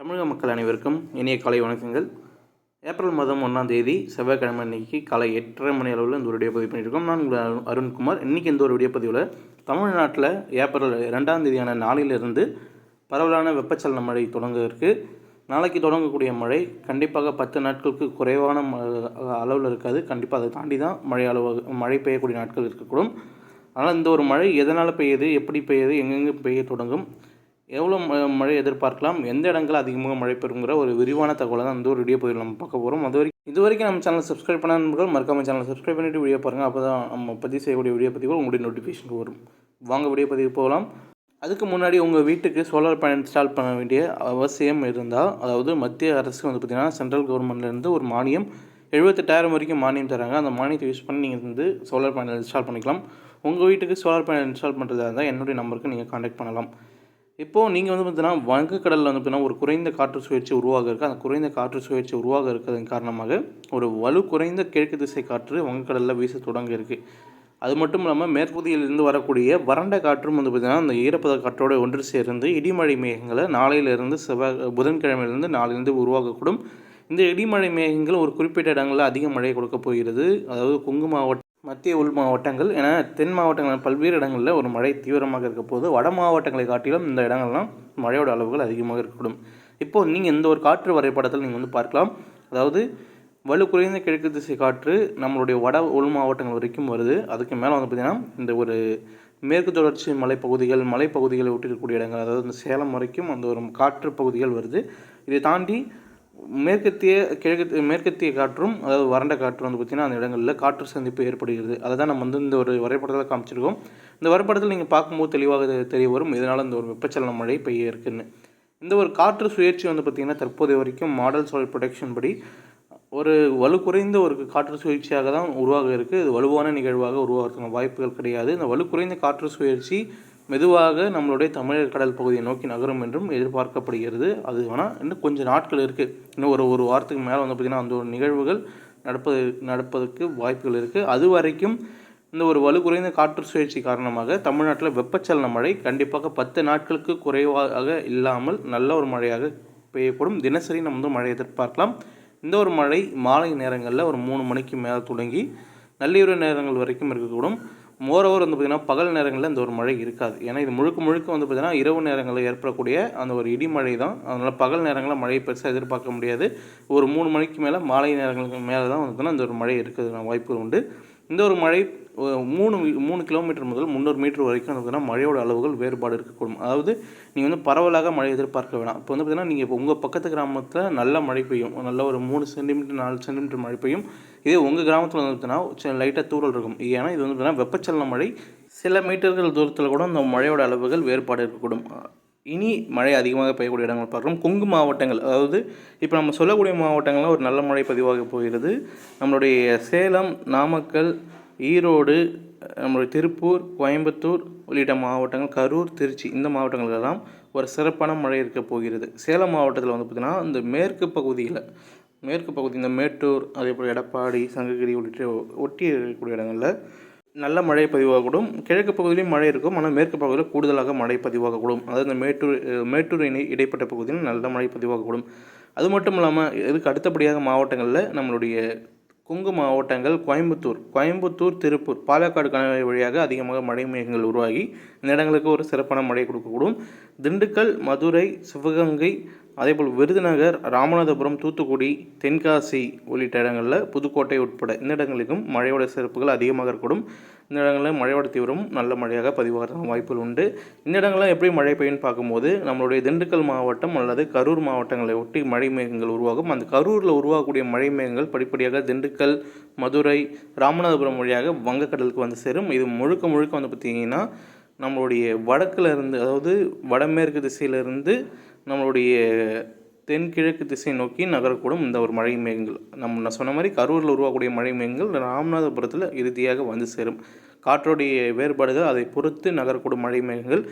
தமிழக மக்கள் அனைவருக்கும் இனிய காலை வணக்கங்கள். ஏப்ரல் மாதம் ஒன்றாம் தேதி செவ்வாய்க்கிழமை அன்னைக்கு காலை எட்டரை மணி அளவில் இந்த ஒரு வீடியோ பதிவு பண்ணியிருக்கோம். நான் உங்கள் அருண் அருண்குமார். இன்றைக்கி இந்த ஒரு வீடியோ பதிவில் தமிழ்நாட்டில் ஏப்ரல் ரெண்டாம் தேதியான நாளிலிருந்து பரவலான வெப்பச்சலன மழை தொடங்க இருக்குது நாளைக்கு தொடங்கக்கூடிய மழை கண்டிப்பாக பத்து நாட்களுக்கு குறைவான ம அளவில் இருக்காது. கண்டிப்பாக அதை தாண்டி தான் மழை அளவு மழை பெய்யக்கூடிய நாட்கள் இருக்கக்கூடும். ஆனால் இந்த ஒரு மழை எதனால் பெய்யுது எப்படி பெய்யுது எங்கெங்கே பெய்ய தொடங்கும் எவ்வளோ ம- மழை எதிர்பார்க்கலாம்? எந்த இடங்கள் அதிகமாக மழை பெறுங்கிற ஒரு விரிவான தகவலை தான் இந்த ஒரு வீடியோ பதிவில் நம்ம பார்க்க போகிறோம் அது வரைக்கும் இது வரைக்கும் நம்ம சேனல் சப்ஸ்கிரைப் பண்ண நண்பர்கள் மறக்காம சேனல் சப்ஸ்கிரைப் பண்ணிட்டு வீடியோ பாருங்கள் அப்போ தான் நம்ம பதிவு செய்யக்கூடிய வீடியோ பதிவுகள் உங்களுடைய நோட்டிஃபிகேஷன் வரும். வாங்க வீடியோ பதிவு போகலாம். அதுக்கு முன்னாடி உங்கள் வீட்டுக்கு சோலார் பேனல் இன்ஸ்டால் பண்ண வேண்டிய அவசியம் இருந்தால் அதாவது மத்திய அரசு வந்து பார்த்திங்கன்னா சென்ட்ரல் கவர்மெண்ட்லேருந்து ஒரு மானியம் எழுபத்தெட்டாயிரம் வரைக்கும் மானியம் தராங்க. அந்த மானியத்தை யூஸ் பண்ணி நீங்கள் வந்து சோலார் பேனல் இன்ஸ்டால் பண்ணிக்கலாம். உங்கள் வீட்டுக்கு சோலார் பேனல் இன்ஸ்டால் பண்ணுறதா இருந்தால் என்னுடைய நம்பருக்கு நீங்கள் காண்டாக்ட் பண்ணலாம். இப்போது நீங்கள் வந்து பார்த்தீங்கன்னா வங்கக்கடலில் வந்து பார்த்தீங்கன்னா ஒரு குறைந்த காற்று சுழற்சி உருவாக இருக்குது அந்த குறைந்த காற்று சுழற்சி உருவாக இருக்கிறதன் காரணமாக ஒரு வலு குறைந்த கிழக்கு திசை காற்று வங்கக்கடலில் வீச தொடங்க இருக்குது அது மட்டும் இல்லாமல் மேற்பகுதியிலிருந்து வரக்கூடிய வறண்ட காற்றும் வந்து பார்த்திங்கன்னா அந்த ஈரப்பத காற்றோடு ஒன்று சேர்ந்து இடிமழை மேகங்களை நாளையிலிருந்து செவ்வாய் புதன்கிழமையிலிருந்து நாளையிலிருந்து உருவாகக்கூடும். இந்த இடிமழை மேகங்கள் ஒரு குறிப்பிட்ட இடங்களில் அதிக மழை கொடுக்க போகிறது. அதாவது கொங்கு மாவட்டம் மத்திய உள் மாவட்டங்கள் என தென் மாவட்டங்கள் பல்வேறு இடங்களில் ஒரு மழை தீவிரமாக இருக்க போது வட மாவட்டங்களை காட்டிலும் இந்த இடங்கள்லாம் மழையோட அளவுகள் அதிகமாக இருக்கக்கூடும். இப்போது நீங்கள் இந்த ஒரு காற்று வரைபடத்தில் நீங்கள் வந்து பார்க்கலாம். அதாவது வலு குறைந்த கிழக்கு திசை காற்று நம்மளுடைய வட உள் மாவட்டங்கள் வரைக்கும் வருது. அதுக்கு மேலே வந்து பார்த்திங்கன்னா இந்த ஒரு மேற்கு தொடர்ச்சி மலைப்பகுதிகள் மலைப்பகுதிகளை ஒட்டிருக்கக்கூடிய இடங்கள் அதாவது இந்த சேலம் வரைக்கும் அந்த ஒரு காற்று பகுதிகள் வருது. இதை தாண்டி மேற்கத்திய கிழக்கு மேற்கத்திய காற்றும் அதாவது வறண்ட காற்று வந்து பார்த்திங்கன்னா அந்த இடங்களில் காற்று சந்திப்பு ஏற்படுகிறது. அதை தான் நம்ம வந்து இந்த ஒரு வரைபடத்தில் காமிச்சிருக்கோம். இந்த வரைபடத்தில் நீங்கள் பார்க்கும்போது தெளிவாக தெரிய வரும். இதனால் இந்த ஒரு வெப்பச்சலன மழை பெய்ய இருக்குன்னு. இந்த ஒரு காற்று சுழற்சி வந்து பார்த்திங்கன்னா தற்போதைய வரைக்கும் மாடல் சாயில் ப்ரொடெக்ஷன் படி ஒரு வலு குறைந்த ஒரு காற்று சுழற்சியாக தான் உருவாக இருக்குது இது வலுவான நிகழ்வாக உருவாகிறதுக்கான வாய்ப்புகள் கிடையாது. இந்த வலு குறைந்த காற்று சுழற்சி மெதுவாக நம்மளுடைய தமிழர் கடல் பகுதியை நோக்கி நகரும் என்றும் எதிர்பார்க்கப்படுகிறது. அது வேணால் இன்னும் கொஞ்சம் நாட்கள் இருக்குது இன்னும் ஒரு ஒரு வாரத்துக்கு மேலே வந்து பார்த்திங்கன்னா அந்த ஒரு நிகழ்வுகள் நடப்பது நடப்பதற்கு வாய்ப்புகள் இருக்குது அது வரைக்கும் இந்த ஒரு வலு குறைந்த காற்று சுழற்சி காரணமாக தமிழ்நாட்டில் வெப்பச்சலன மழை கண்டிப்பாக பத்து நாட்களுக்கு குறைவாக இல்லாமல் நல்ல ஒரு மழையாக பெய்யக்கூடும். தினசரி நம்ம வந்து மழை எதிர்பார்க்கலாம். இந்த ஒரு மழை மாலை நேரங்களில் ஒரு மூணு மணிக்கு மேலே தொடங்கி நள்ளிரவு நேரங்கள் வரைக்கும் இருக்கக்கூடும். மோரோவர் வந்து பார்த்திங்கன்னா பகல் நேரங்களில் இந்த ஒரு மழை இருக்காது. ஏன்னா இது முழுக்க முழுக்க வந்து பார்த்திங்கன்னா இரவு நேரங்களில் ஏற்படக்கூடிய அந்த ஒரு இடிமழை தான் அதனால் பகல் நேரங்களில் மழை பெருசாக எதிர்பார்க்க முடியாது. ஒரு மூணு மணிக்கு மேலே மாலை நேரங்களுக்கு மேலே தான் வந்து பார்த்திங்கன்னா இந்த ஒரு மழை இருக்கிறதுக்கான வாய்ப்பு உண்டு. இந்த ஒரு மழை மூணு மூணு கிலோமீட்டர் முதல் முந்நூறு மீட்டர் வரைக்கும் வந்து பார்த்தீங்கன்னா மழையோட அளவுகள் வேறுபாடு இருக்கக்கூடும். அதாவது நீங்கள் வந்து பரவலாக மழை எதிர்பார்க்க வேணாம். இப்போ வந்து பார்த்தீங்கன்னா நீங்கள் இப்போ உங்கள் பக்கத்து கிராமத்தில் நல்ல மழை பெய்யும். நல்ல ஒரு மூணு சென்டிமீட்டர் நாலு சென்டிமீட்டர் மழை பெய்யும். இதே உங்கள் கிராமத்தில் வந்து பார்த்தீங்கன்னா லைட்டாக தூரல் இருக்கும். ஏன்னா இது வந்து பார்த்தீங்கன்னா வெப்பச்சலன மழை. சில மீட்டர்கள் தூரத்தில் கூட அந்த மழையோட அளவுகள் வேறுபாடு இருக்கக்கூடும். இனி மழை அதிகமாக பெய்யக்கூடிய இடங்கள் பார்க்குறோம் கொங்கு மாவட்டங்கள் அதாவது இப்போ நம்ம சொல்லக்கூடிய மாவட்டங்கள்லாம் ஒரு நல்ல மழை பதிவாக போகிறது. நம்மளுடைய சேலம் நாமக்கல் ஈரோடு நம்மளுடைய திருப்பூர் கோயம்புத்தூர் உள்ளிட்ட மாவட்டங்கள் கரூர் திருச்சி இந்த மாவட்டங்களெல்லாம் ஒரு சிறப்பான மழை இருக்க போகிறது. சேலம் மாவட்டத்தில் வந்து பார்த்திங்கன்னா இந்த மேற்கு பகுதியில் மேற்கு பகுதி இந்த மேட்டூர் அதே போல் எடப்பாடி சங்ககிரி உள்ளிட்ட ஒட்டி இருக்கக்கூடிய இடங்களில் நல்ல மழை பதிவாகக்கூடும். கிழக்கு பகுதியிலும் மழை இருக்கும். ஆனால் மேற்கு பகுதியில் கூடுதலாக மழை பதிவாகக்கூடும். அதாவது இந்த மேட்டூர் மேட்டூர் இணை இடைப்பட்ட பகுதியில் நல்ல மழை பதிவாகக்கூடும். அது மட்டும் இல்லாமல் இதுக்கு அடுத்தபடியாக மாவட்டங்களில் நம்மளுடைய கொங்கு மாவட்டங்கள் கோயம்புத்தூர் கோயம்புத்தூர் திருப்பூர் பாலக்காடு கணவாய் வழியாக அதிகமாக மழை மேகங்கள் உருவாகி இந்த இடங்களுக்கு ஒரு சிறப்பான மழை கொடுக்கக்கூடும். திண்டுக்கல் மதுரை சிவகங்கை அதேபோல் விருதுநகர் ராமநாதபுரம் தூத்துக்குடி தென்காசி உள்ளிட்ட இடங்களில் புதுக்கோட்டை உட்பட இந்த இடங்களுக்கும் மழையோட சிறப்புகள் அதிகமாக இருக்கக்கூடும் இந்த இடங்களில் மழையோட தீவிரம் நல்ல மழையாக பதிவாகிறதுக்கு வாய்ப்புகள் உண்டு. இந்த இடங்கள்லாம் எப்படி மழை பெய்யும்னு பார்க்கும்போது நம்மளுடைய திண்டுக்கல் மாவட்டம் அல்லது கரூர் மாவட்டங்களை ஒட்டி மழை மேகங்கள் உருவாகும். அந்த கரூரில் உருவாகக்கூடிய மழை மேகங்கள் படிப்படியாக திண்டுக்கல் மதுரை ராமநாதபுரம் வழியாக வங்கக்கடலுக்கு வந்து சேரும். இது முழுக்க முழுக்க வந்து பார்த்திங்கன்னா நம்மளுடைய வடக்குலேருந்து அதாவது வடமேற்கு திசையிலிருந்து நம்மளுடைய தென்கிழக்கு திசை நோக்கி நகரக்கூடும் இந்த ஒரு மழை மேகங்கள். நம்ம நான் சொன்ன மாதிரி கரூரில் உருவாகக்கூடிய மழை மேகங்கள் ராமநாதபுரத்தில் இறுதியாக வந்து சேரும். காற்றோடைய வேறுபாடுகள் அதை பொறுத்து நகரக்கூடும் மழை மேகங்கள்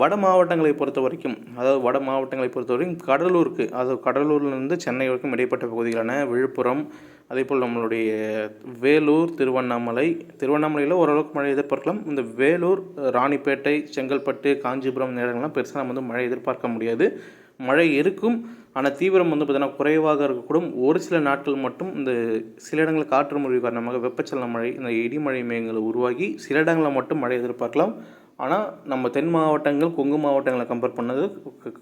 வட மாவட்டங்களை பொறுத்த வரைக்கும் அதாவது வட மாவட்டங்களை பொறுத்த வரைக்கும் கடலூருக்கு அதாவது கடலூர்லேருந்து சென்னை வரைக்கும் இடைப்பட்ட பகுதிகளான விழுப்புரம் அதேபோல் நம்மளுடைய வேலூர் திருவண்ணாமலை திருவண்ணாமலையில் ஓரளவுக்கு மழை எதிர்பார்க்கலாம். இந்த வேலூர் ராணிப்பேட்டை செங்கல்பட்டு காஞ்சிபுரம் இந்த இடங்கள்லாம் பெருசாக நம்ம வந்து மழை எதிர்பார்க்க முடியாது. மழை இருக்கும். ஆனால் தீவிரம் வந்து பார்த்திங்கன்னா குறைவாக இருக்கக்கூடும். ஒரு சில நாட்கள் மட்டும் இந்த சில இடங்களில் காற்று முறிவு காரணமாக வெப்பச்சலன மழை இந்த இடிமழை மேகங்கள் உருவாகி சில இடங்களில் மட்டும் மழை எதிர்பார்க்கலாம். ஆனால் நம்ம தென் மாவட்டங்கள் கொங்கு மாவட்டங்களை கம்பேர் பண்ணது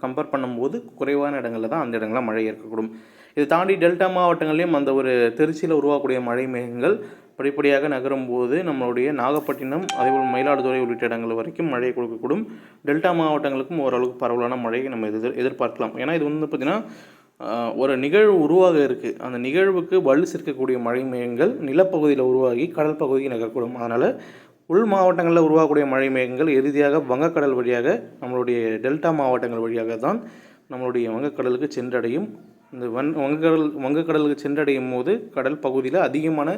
கம்பேர் பண்ணும்போது குறைவான இடங்களில் தான் அந்த இடங்களில் மழை இருக்கக்கூடும் இதை தாண்டி டெல்டா மாவட்டங்கள்லேயும் அந்த ஒரு திருச்சியில் உருவாகக்கூடிய மழை மேகங்கள் படிப்படியாக நகரும் போது நம்மளுடைய நாகப்பட்டினம் அதேபோல் மயிலாடுதுறை உள்ளிட்ட இடங்கள் வரைக்கும் மழையை கொடுக்கக்கூடும். டெல்டா மாவட்டங்களுக்கும் ஓரளவுக்கு பரவலான மழையை நம்ம எதிர் எதிர்பார்க்கலாம். ஏன்னா இது வந்து பார்த்திங்கன்னா ஒரு நிகழ்வு உருவாக இருக்குது அந்த நிகழ்வுக்கு வலு சேர்க்கக்கூடிய மழை மேகங்கள் நிலப்பகுதியில் உருவாகி கடல் பகுதிக்கு நகரக்கூடும். அதனால் உள் மாவட்டங்களில் உருவாகக்கூடிய மழை மேகங்கள் இறுதியாக வங்கக்கடல் வழியாக நம்மளுடைய டெல்டா மாவட்டங்கள் வழியாக தான் நம்மளுடைய வங்கக்கடலுக்கு சென்றடையும். இந்த வன் வங்கக்கடல் வங்கக்கடலுக்கு சென்றடையும் போது கடல் பகுதியில் அதிகமான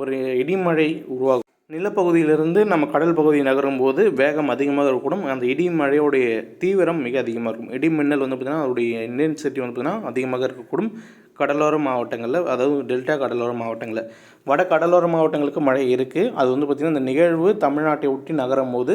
ஒரு இடிமழை உருவாகும். நிலப்பகுதியிலிருந்து நம்ம கடல் பகுதி நகரும் போது வேகம் அதிகமாக இருக்கக்கூடும் அந்த இடிமழையோடைய தீவிரம் மிக அதிகமாக இருக்கும். இடி மின்னல் வந்து பார்த்திங்கன்னா அதோடைய இன்டென்சிட்டி வந்து பார்த்திங்கன்னா அதிகமாக இருக்கக்கூடும். கடலோர மாவட்டங்களில் அதாவது டெல்டா கடலோர மாவட்டங்களில். வட கடலோர மாவட்டங்களுக்கு மழை இருக்குது அது வந்து பார்த்திங்கன்னா இந்த நிகழ்வு தமிழ்நாட்டை ஒட்டி நகரும் போது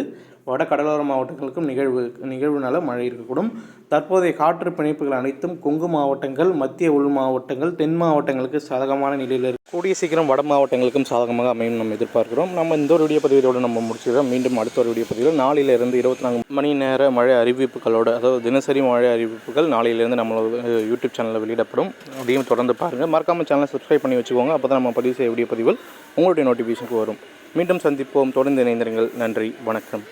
வட கடலோர மாவட்டங்களுக்கும் நிகழ்வு நிகழ்வுனால மழை இருக்கக்கூடும். தற்போதைய காற்று பிணைப்புகள் அனைத்தும் கொங்கு மாவட்டங்கள் மத்திய உள் மாவட்டங்கள் தென் மாவட்டங்களுக்கு சாதகமான நிலையில் இருக்கு. கூடிய சீக்கிரம் வட மாவட்டங்களுக்கும் சாதகமாக அமையும் நம்ம எதிர்பார்க்கிறோம். நம்ம இந்த ஒரு வீடியோ பதிவோடு நம்ம முடிச்சுக்கிறோம். மீண்டும் அடுத்த ஒரு வீடியோ பதிவில் நாளையிலிருந்து இருபத்தி நான்கு மணி நேர மழை அறிவிப்புகளோடு அதாவது தினசரி மழை அறிவிப்புகள் நாளையிலிருந்து நம்மளோட யூடியூப் சேனலில் வெளியிடப்படும். அதையும் தொடர்ந்து பாருங்கள் மறக்காமல் சேனலை சப்ஸ்கிரைப் பண்ணி வச்சுக்கோங்க. அப்போ தான் நம்ம பதிவு செய்ய வீடியோ பதிவுகள் உங்களுடைய நோட்டிஃபிகேஷனுக்கு வரும். மீண்டும் சந்திப்போம். தொடர்ந்து இணைந்திருங்கள். நன்றி. வணக்கம்.